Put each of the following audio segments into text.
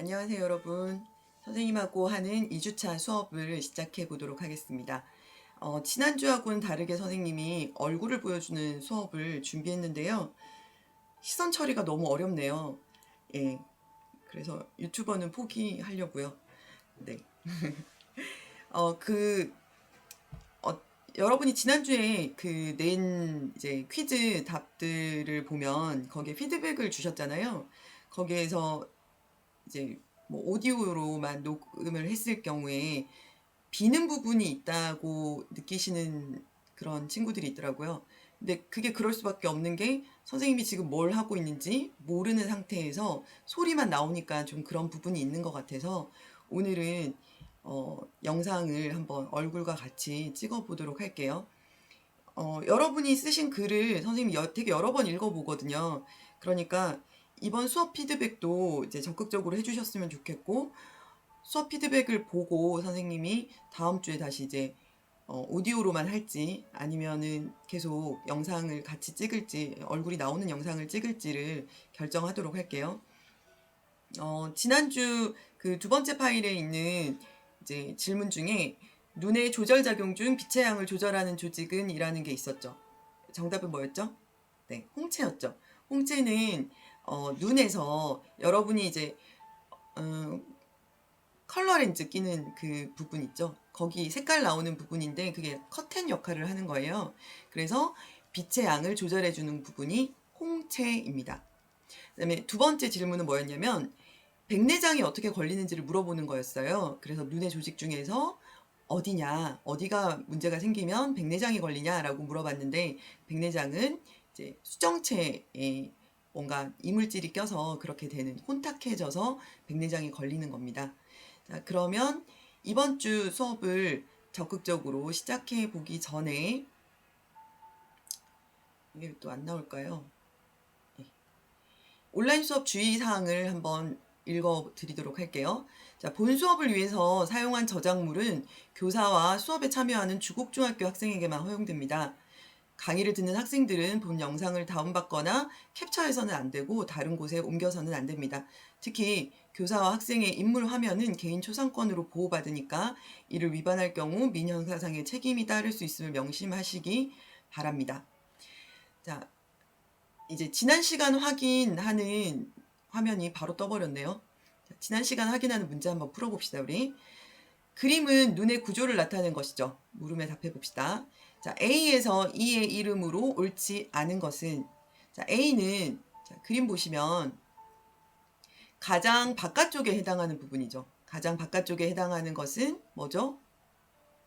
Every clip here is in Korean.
안녕하세요, 여러분. 선생님하고 하는 2주차 수업을 시작해 보도록 하겠습니다. 어, 지난주하고는 다르게 선생님이 얼굴을 보여주는 수업을 준비했는데요. 시선 처리가 너무 어렵네요. 예. 그래서 유튜버는 포기하려고요. 네. 어, 그, 어, 여러분이 지난주에 그 낸 이제 퀴즈 답들을 보면 거기에 피드백을 주셨잖아요. 거기에서 이제 뭐 오디오로만 녹음을 했을 경우에 비는 부분이 있다고 느끼시는 그런 친구들이 있더라고요. 근데 그게 그럴 수밖에 없는 게 선생님이 지금 뭘 하고 있는지 모르는 상태에서 소리만 나오니까 좀 그런 부분이 있는 것 같아서 오늘은 어, 영상을 한번 얼굴과 같이 찍어 보도록 할게요. 어, 여러분이 쓰신 글을 선생님이 여- 되게 여러 번 읽어보거든요. 그러니까 이번 수업 피드백도 이제 적극적으로 해주셨으면 좋겠고, 수업 피드백을 보고 선생님이 다음 주에 다시 이제 어, 오디오로만 할지 아니면은 계속 영상을 같이 찍을지 얼굴이 나오는 영상을 찍을지를 결정하도록 할게요. 어, 지난주 그 두 번째 파일에 있는 이제 질문 중에 눈의 조절 작용 중 빛의 양을 조절하는 조직은 이라는 게 있었죠. 정답은 뭐였죠? 네, 홍채였죠. 홍채는 어, 눈에서 여러분이 이제 어, 컬러 렌즈 끼는 그 부분 있죠. 거기 색깔 나오는 부분인데 그게 커튼 역할을 하는 거예요. 그래서 빛의 양을 조절해 주는 부분이 홍채입니다. 그다음에 두 번째 질문은 뭐였냐면 백내장이 어떻게 걸리는지를 물어보는 거였어요. 그래서 눈의 조직 중에서 어디냐, 어디가 문제가 생기면 백내장이 걸리냐라고 물어봤는데 백내장은 이제 수정체에 뭔가 이물질이 껴서 그렇게 되는 혼탁해져서 백내장이 걸리는 겁니다. 자, 그러면 이번 주 수업을 적극적으로 시작해 보기 전에 이게 또 안 나올까요? 네. 온라인 수업 주의 사항을 한번 읽어 드리도록 할게요. 자, 본 수업을 위해서 사용한 저작물은 교사와 수업에 참여하는 주곡중학교 학생에게만 허용됩니다. 강의를 듣는 학생들은 본 영상을 다운받거나 캡처해서는 안 되고 다른 곳에 옮겨서는 안 됩니다. 특히 교사와 학생의 인물 화면은 개인 초상권으로 보호받으니까 이를 위반할 경우 민형사상의 책임이 따를 수 있음을 명심하시기 바랍니다. 자, 이제 지난 시간 확인하는 화면이 바로 떠버렸네요. 자, 지난 시간 확인하는 문제 한번 풀어봅시다, 우리. 그림은 눈의 구조를 나타내는 것이죠. 물음에 답해 봅시다. 자, A에서 E의 이름으로 옳지 않은 것은 자, A는 자, 그림 보시면 가장 바깥쪽에 해당하는 부분이죠. 가장 바깥쪽에 해당하는 것은 뭐죠?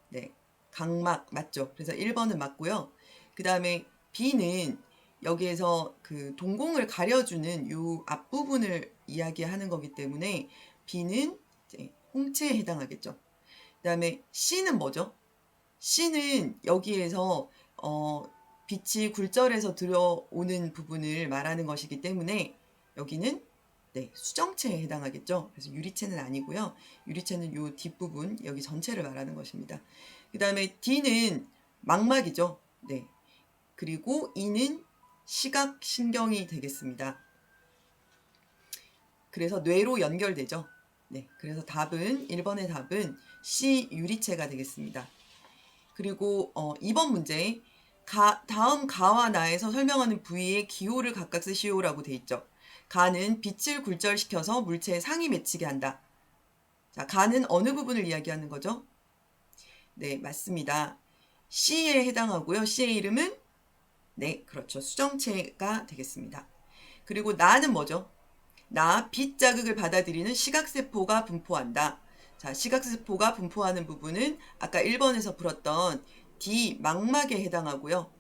네. 각막 맞죠? 그래서 1번은 맞고요. 그 다음에 B는 여기에서 그 동공을 가려주는 요 앞부분을 이야기하는 거기 때문에 B는 이제 홍채에 해당하겠죠. 그 다음에 C는 뭐죠? C는 여기에서 어, 빛이 굴절해서 들어오는 부분을 말하는 것이기 때문에 여기는 네, 수정체에 해당하겠죠. 그래서 유리체는 아니고요. 유리체는 요 뒷부분 여기 전체를 말하는 것입니다. 그 다음에 D는 망막이죠. 네. 그리고 E는 시각신경이 되겠습니다. 그래서 뇌로 연결되죠. 네. 그래서 답은 1번의 답은 C 유리체가 되겠습니다. 그리고 어, 2번 문제 가, 다음 가와 나에서 설명하는 부위의 기호를 각각 쓰시오라고 돼 있죠. 가는 빛을 굴절시켜서 물체에 상이 맺히게 한다. 자, 가는 어느 부분을 이야기하는 거죠? 네, 맞습니다. C에 해당하고요. C의 이름은 네, 그렇죠. 수정체가 되겠습니다. 그리고 나는 뭐죠? 나, 빛 자극을 받아들이는 시각세포가 분포한다. 자, 시각세포가 분포하는 부분은 아까 1번에서 풀었던 D, 망막에 해당하고요.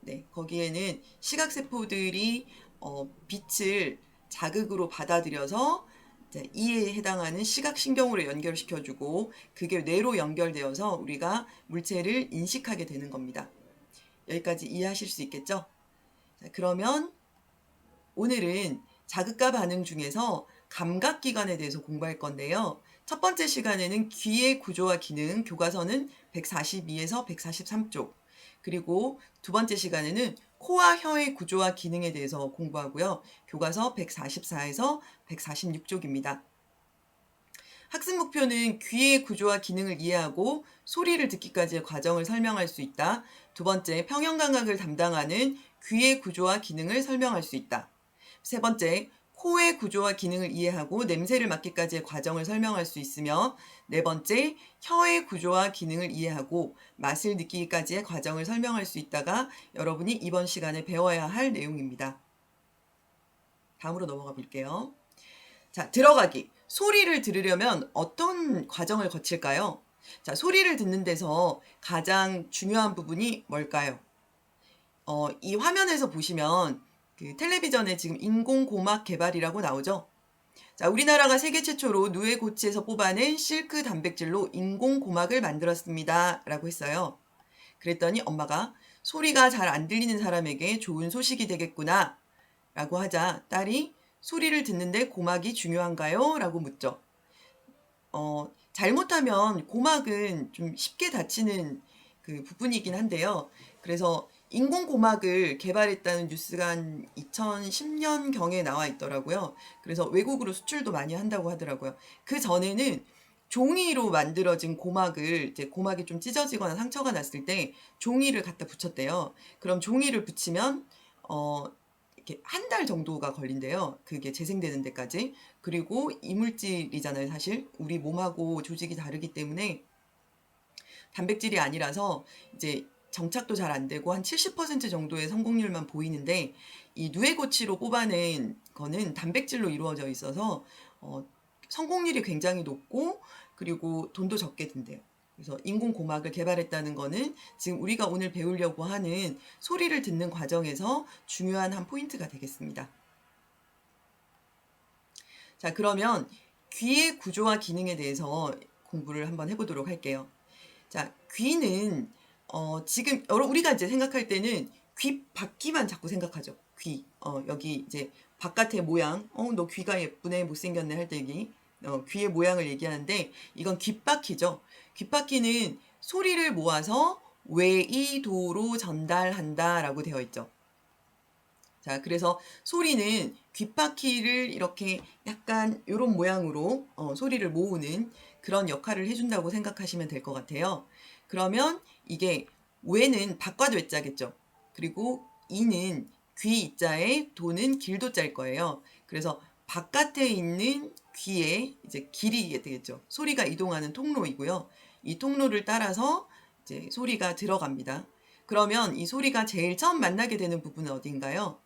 네, 거기에는 시각세포들이 어, 빛을 자극으로 받아들여서 이에 해당하는 시각신경으로 연결시켜주고 그게 뇌로 연결되어서 우리가 물체를 인식하게 되는 겁니다. 여기까지 이해하실 수 있겠죠? 자, 그러면 오늘은 자극과 반응 중에서 감각기관에 대해서 공부할 건데요. 첫 번째 시간에는 귀의 구조와 기능, 교과서는 142에서 143쪽. 그리고 두 번째 시간에는 코와 혀의 구조와 기능에 대해서 공부하고요. 교과서 144에서 146쪽입니다. 학습 목표는 귀의 구조와 기능을 이해하고 소리를 듣기까지의 과정을 설명할 수 있다. 두 번째, 평형 감각을 담당하는 귀의 구조와 기능을 설명할 수 있다. 세 번째, 코의 구조와 기능을 이해하고 냄새를 맡기까지의 과정을 설명할 수 있으며 네 번째, 혀의 구조와 기능을 이해하고 맛을 느끼기까지의 과정을 설명할 수 있다가 여러분이 이번 시간에 배워야 할 내용입니다. 다음으로 넘어가 볼게요. 자, 들어가기. 소리를 들으려면 어떤 과정을 거칠까요? 자, 소리를 듣는 데서 가장 중요한 부분이 뭘까요? 어, 이 화면에서 보시면 그 텔레비전에 지금 인공고막 개발이라고 나오죠. 자, 우리나라가 세계 최초로 누에 고치에서 뽑아낸 실크 단백질로 인공고막을 만들었습니다. 라고 했어요. 그랬더니 엄마가 소리가 잘 안 들리는 사람에게 좋은 소식이 되겠구나. 라고 하자 딸이 소리를 듣는데 고막이 중요한가요? 라고 묻죠. 어, 잘못하면 고막은 좀 쉽게 다치는 그 부분이긴 한데요. 그래서 인공고막을 개발했다는 뉴스가 한 2010년경에 나와 있더라고요. 그래서 외국으로 수출도 많이 한다고 하더라고요. 그 전에는 종이로 만들어진 고막을 이제 고막이 좀 찢어지거나 상처가 났을 때 종이를 갖다 붙였대요. 그럼 종이를 붙이면 어 이렇게 한 달 정도가 걸린대요. 그게 재생되는 데까지. 그리고 이물질이잖아요, 사실. 우리 몸하고 조직이 다르기 때문에 단백질이 아니라서 이제 정착도 잘 안 되고 한 70% 정도의 성공률만 보이는데 이 누에고치로 뽑아낸 거는 단백질로 이루어져 있어서 어, 성공률이 굉장히 높고 그리고 돈도 적게 든대요. 그래서 인공 고막을 개발했다는 거는 지금 우리가 오늘 배우려고 하는 소리를 듣는 과정에서 중요한 한 포인트가 되겠습니다. 자, 그러면 귀의 구조와 기능에 대해서 공부를 한번 해보도록 할게요. 자, 귀는 어, 지금 우리가 이제 생각할 때는 귀 바퀴만 자꾸 생각하죠. 귀. 어, 여기 이제 바깥의 모양. 어, 너 귀가 예쁘네, 못생겼네 할때 여기 어, 귀의 모양을 얘기하는데 이건 귓바퀴죠. 귓바퀴는 소리를 모아서 외이도로 전달한다라고 되어 있죠. 자, 그래서 소리는 귓바퀴를 이렇게 약간 이런 모양으로 어, 소리를 모으는 그런 역할을 해준다고 생각하시면 될 것 같아요. 그러면 이게 외는 밖과 외자겠죠. 그리고 이는 귀 이자에 도는 길도자일 거예요. 그래서 바깥에 있는 귀에 이제 길이 되겠죠. 소리가 이동하는 통로이고요. 이 통로를 따라서 이제 소리가 들어갑니다. 그러면 이 소리가 제일 처음 만나게 되는 부분은 어딘가요?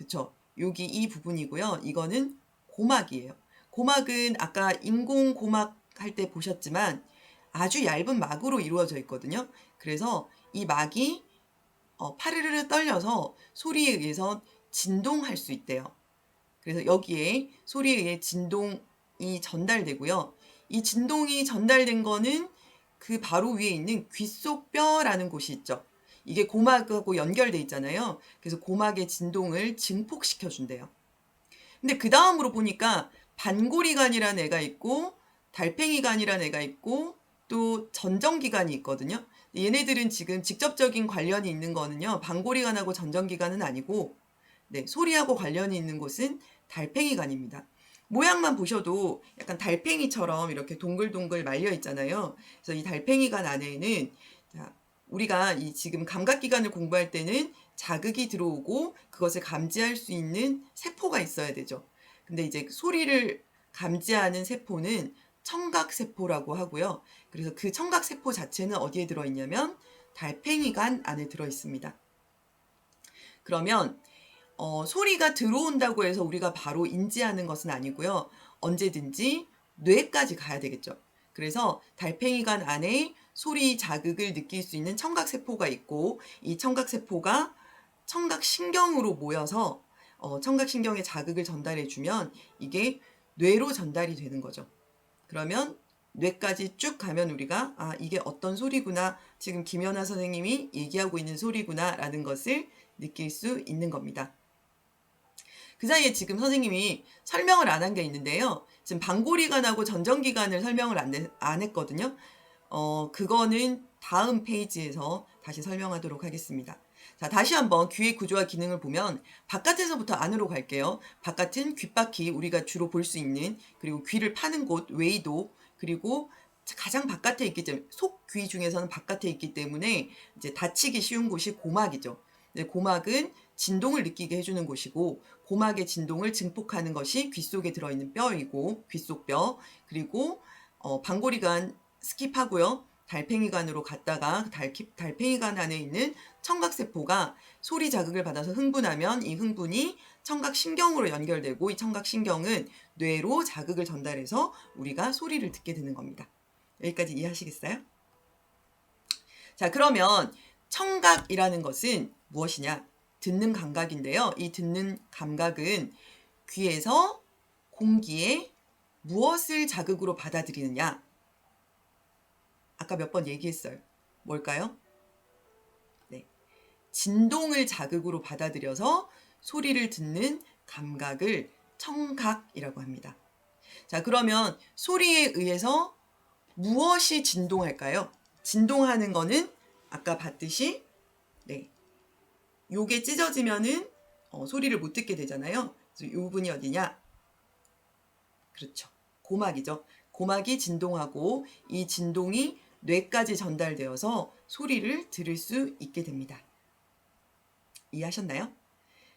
그쵸. 여기 이 부분이고요. 이거는 고막이에요. 고막은 아까 인공 고막 할 때 보셨지만 아주 얇은 막으로 이루어져 있거든요. 그래서 이 막이 어, 파르르르 떨려서 소리에 의해서 진동할 수 있대요. 그래서 여기에 소리에 의해 진동이 전달되고요. 이 진동이 전달된 거는 그 바로 위에 있는 귓속뼈라는 곳이 있죠. 이게 고막하고 연결돼 있잖아요. 그래서 고막의 진동을 증폭시켜 준대요. 근데 그 다음으로 보니까 반고리관이라는 애가 있고 달팽이관이라는 애가 있고 또 전정기관이 있거든요. 얘네들은 지금 직접적인 관련이 있는 거는요. 반고리관하고 전정기관은 아니고 네, 소리하고 관련이 있는 곳은 달팽이관입니다. 모양만 보셔도 약간 달팽이처럼 이렇게 동글동글 말려 있잖아요. 그래서 이 달팽이관 안에는 자, 우리가 이 지금 감각기관을 공부할 때는 자극이 들어오고 그것을 감지할 수 있는 세포가 있어야 되죠. 근데 이제 소리를 감지하는 세포는 청각세포라고 하고요. 그래서 그 청각세포 자체는 어디에 들어있냐면 달팽이관 안에 들어있습니다. 그러면 어, 소리가 들어온다고 해서 우리가 바로 인지하는 것은 아니고요. 언제든지 뇌까지 가야 되겠죠. 그래서 달팽이관 안에 소리 자극을 느낄 수 있는 청각세포가 있고 이 청각세포가 청각신경으로 모여서 어, 청각신경에 자극을 전달해 주면 이게 뇌로 전달이 되는 거죠. 그러면 뇌까지 쭉 가면 우리가 아 이게 어떤 소리구나 지금 김연아 선생님이 얘기하고 있는 소리구나라는 것을 느낄 수 있는 겁니다. 그 사이에 지금 선생님이 설명을 안 한 게 있는데요. 지금 방고리관하고 전정기관을 설명을 안, 내, 안 했거든요. 어, 그거는 다음 페이지에서 다시 설명하도록 하겠습니다. 자, 다시 한번 귀의 구조와 기능을 보면 바깥에서부터 안으로 갈게요. 바깥은 귓바퀴 우리가 주로 볼 수 있는 그리고 귀를 파는 곳 외이도 그리고 가장 바깥에 있기 때문에 속귀 중에서는 바깥에 있기 때문에 이제 다치기 쉬운 곳이 고막이죠. 네, 고막은 진동을 느끼게 해주는 곳이고 고막의 진동을 증폭하는 것이 귀 속에 들어있는 뼈이고 귀속뼈 그리고 어, 방골이관 스킵하고요. 달팽이관으로 갔다가 달, 달팽이관 안에 있는 청각세포가 소리 자극을 받아서 흥분하면 이 흥분이 청각신경으로 연결되고 이 청각신경은 뇌로 자극을 전달해서 우리가 소리를 듣게 되는 겁니다. 여기까지 이해하시겠어요? 자, 그러면 청각이라는 것은 무엇이냐? 듣는 감각인데요. 이 듣는 감각은 귀에서 공기에 무엇을 자극으로 받아들이느냐? 아까 몇 번 얘기했어요. 뭘까요? 네. 진동을 자극으로 받아들여서 소리를 듣는 감각을 청각이라고 합니다. 자, 그러면 소리에 의해서 무엇이 진동할까요? 진동하는 거는 아까 봤듯이 네. 요게 찢어지면은 어, 소리를 못 듣게 되잖아요. 그래서 요 부분이 어디냐? 그렇죠. 고막이죠. 고막이 진동하고 이 진동이 뇌까지 전달되어서 소리를 들을 수 있게 됩니다. 이해하셨나요?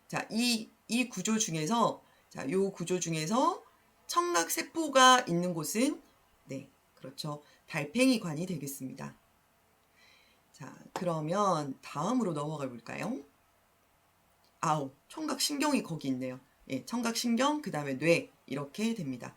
자, 이, 이 구조 중에서, 자, 요 구조 중에서 청각세포가 있는 곳은, 네, 그렇죠. 달팽이관이 되겠습니다. 자, 그러면 다음으로 넘어가 볼까요? 아우, 청각신경이 거기 있네요. 예, 청각신경, 그 다음에 뇌, 이렇게 됩니다.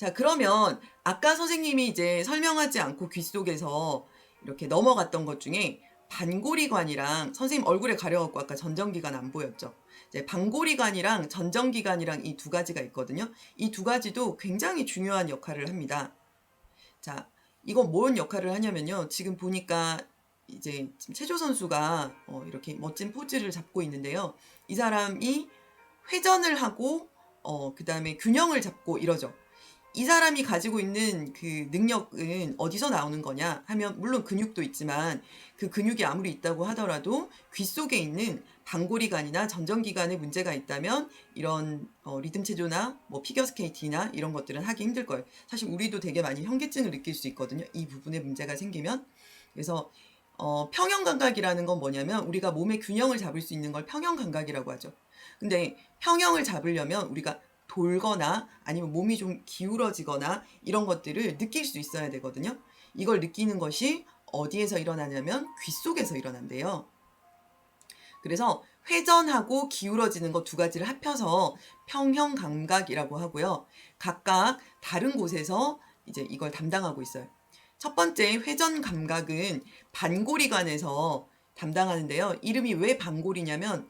자, 그러면 아까 선생님이 이제 설명하지 않고 귀 속에서 이렇게 넘어갔던 것 중에 반고리관이랑 선생님 얼굴에 가려갖고 아까 전정기관 안 보였죠? 이제 반고리관이랑 전정기관이랑 이 두 가지가 있거든요. 이 두 가지도 굉장히 중요한 역할을 합니다. 자, 이건 뭔 역할을 하냐면요. 지금 보니까 이제 체조 선수가 어, 이렇게 멋진 포즈를 잡고 있는데요. 이 사람이 회전을 하고 어, 그 다음에 균형을 잡고 이러죠. 이 사람이 가지고 있는 그 능력은 어디서 나오는 거냐 하면 물론 근육도 있지만 그 근육이 아무리 있다고 하더라도 귀 속에 있는 방골이관이나 전정기관에 문제가 있다면 이런 어, 리듬 체조나 뭐 피겨 스케이팅이나 이런 것들은 하기 힘들 거예요. 사실 우리도 되게 많이 현기증을 느낄 수 있거든요. 이 부분에 문제가 생기면 그래서 어, 평형 감각이라는 건 뭐냐면 우리가 몸의 균형을 잡을 수 있는 걸 평형 감각이라고 하죠. 근데 평형을 잡으려면 우리가 돌거나 아니면 몸이 좀 기울어지거나 이런 것들을 느낄 수 있어야 되거든요. 이걸 느끼는 것이 어디에서 일어나냐면 귀 속에서 일어난대요. 그래서 회전하고 기울어지는 것 두 가지를 합혀서 평형 감각이라고 하고요. 각각 다른 곳에서 이제 이걸 담당하고 있어요. 첫 번째 회전 감각은 반고리관에서 담당하는데요. 이름이 왜 반고리냐면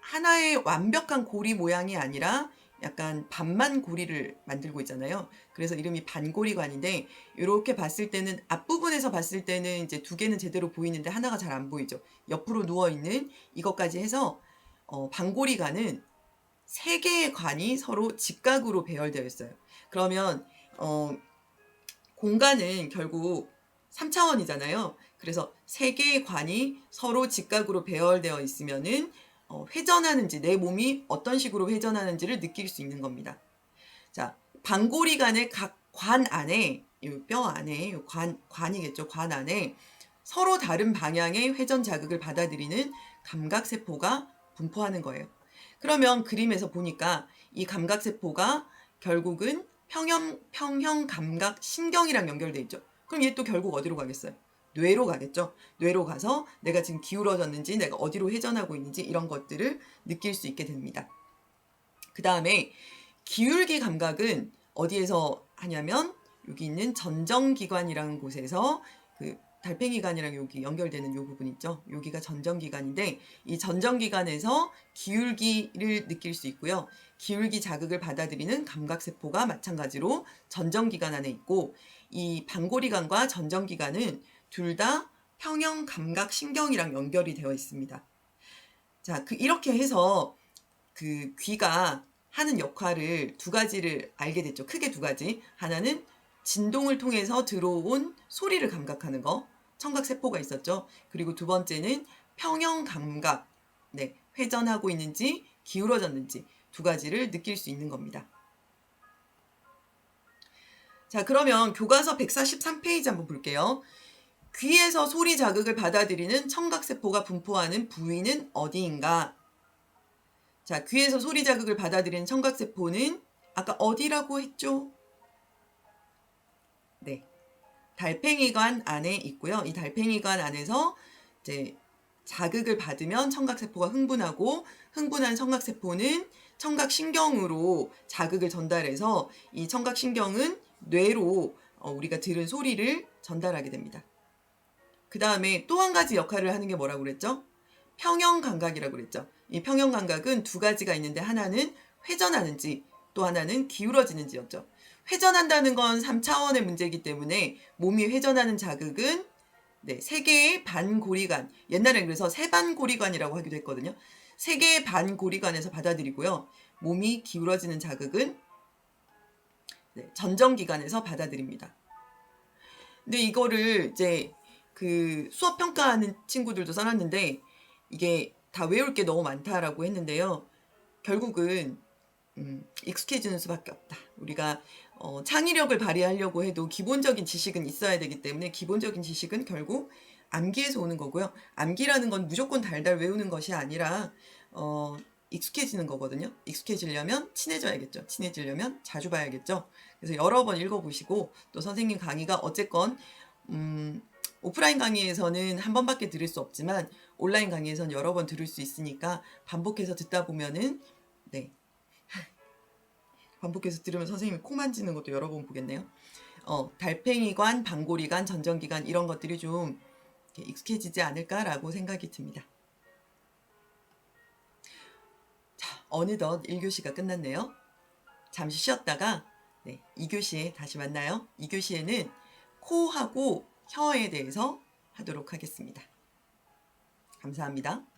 하나의 완벽한 고리 모양이 아니라 약간 반만 고리를 만들고 있잖아요. 그래서 이름이 반고리관인데 이렇게 봤을 때는 앞부분에서 봤을 때는 이제 두 개는 제대로 보이는데 하나가 잘 안 보이죠. 옆으로 누워 있는 이것까지 해서 어, 반고리관은 세 개의 관이 서로 직각으로 배열되어 있어요. 그러면 어, 공간은 결국 3차원이잖아요. 그래서 세 개의 관이 서로 직각으로 배열되어 있으면은 어, 회전하는지 내 몸이 어떤 식으로 회전하는지를 느낄 수 있는 겁니다. 자, 방고리간의 각 관 안에 뼈 안에 관 관이겠죠. 관 안에 서로 다른 방향의 회전 자극을 받아들이는 감각 세포가 분포하는 거예요. 그러면 그림에서 보니까 이 감각 세포가 결국은 평형 평형 감각 신경이랑 연결돼 있죠. 그럼 얘 또 결국 어디로 가겠어요? 뇌로 가겠죠. 뇌로 가서 내가 지금 기울어졌는지 내가 어디로 회전하고 있는지 이런 것들을 느낄 수 있게 됩니다. 그 다음에 기울기 감각은 어디에서 하냐면 여기 있는 전정기관이라는 곳에서 그 달팽이관이랑 여기 연결되는 요 부분 있죠. 여기가 전정기관인데 이 전정기관에서 기울기를 느낄 수 있고요. 기울기 자극을 받아들이는 감각세포가 마찬가지로 전정기관 안에 있고 이 방고리관과 전정기관은 둘 다 평형 감각 신경이랑 연결이 되어 있습니다. 자, 그 이렇게 해서 그 귀가 하는 역할을 두 가지를 알게 됐죠. 크게 두 가지. 하나는 진동을 통해서 들어온 소리를 감각하는 거. 청각 세포가 있었죠. 그리고 두 번째는 평형 감각, 네, 회전하고 있는지 기울어졌는지 두 가지를 느낄 수 있는 겁니다. 자, 그러면 교과서 143페이지 한번 볼게요. 귀에서 소리 자극을 받아들이는 청각세포가 분포하는 부위는 어디인가? 자, 귀에서 소리 자극을 받아들이는 청각세포는 아까 어디라고 했죠? 네. 달팽이관 안에 있고요. 이 달팽이관 안에서 이제 자극을 받으면 청각세포가 흥분하고 흥분한 청각세포는 청각신경으로 자극을 전달해서 이 청각신경은 뇌로 어, 우리가 들은 소리를 전달하게 됩니다. 그 다음에 또 한 가지 역할을 하는 게 뭐라고 그랬죠? 평형 감각이라고 그랬죠. 이 평형 감각은 두 가지가 있는데 하나는 회전하는지 또 하나는 기울어지는지였죠. 회전한다는 건 3차원의 문제이기 때문에 몸이 회전하는 자극은 네, 세 개의 반고리관. 옛날에 그래서 세반고리관이라고 하기도 했거든요. 세 개의 반고리관에서 받아들이고요. 몸이 기울어지는 자극은 네, 전정기관에서 받아들입니다. 근데 이거를 이제 그 수업 평가하는 친구들도 써놨는데 이게 다 외울 게 너무 많다라고 했는데요. 결국은 음, 익숙해지는 수밖에 없다. 우리가 어, 창의력을 발휘하려고 해도 기본적인 지식은 있어야 되기 때문에 기본적인 지식은 결국 암기에서 오는 거고요. 암기라는 건 무조건 달달 외우는 것이 아니라 어, 익숙해지는 거거든요. 익숙해지려면 친해져야겠죠. 친해지려면 자주 봐야겠죠. 그래서 여러 번 읽어보시고 또 선생님 강의가 어쨌건 음, 오프라인 강의에서는 한 번밖에 들을 수 없지만 온라인 강의에서는 여러 번 들을 수 있으니까 반복해서 듣다 보면은 네 반복해서 들으면 선생님이 코 만지는 것도 여러 번 보겠네요. 어, 달팽이관, 방고리관, 전정기관 이런 것들이 좀 익숙해지지 않을까라고 생각이 듭니다. 자, 어느덧 1교시가 끝났네요. 잠시 쉬었다가 네, 2교시에 다시 만나요. 2교시에는 코하고 혀에 대해서 하도록 하겠습니다. 감사합니다.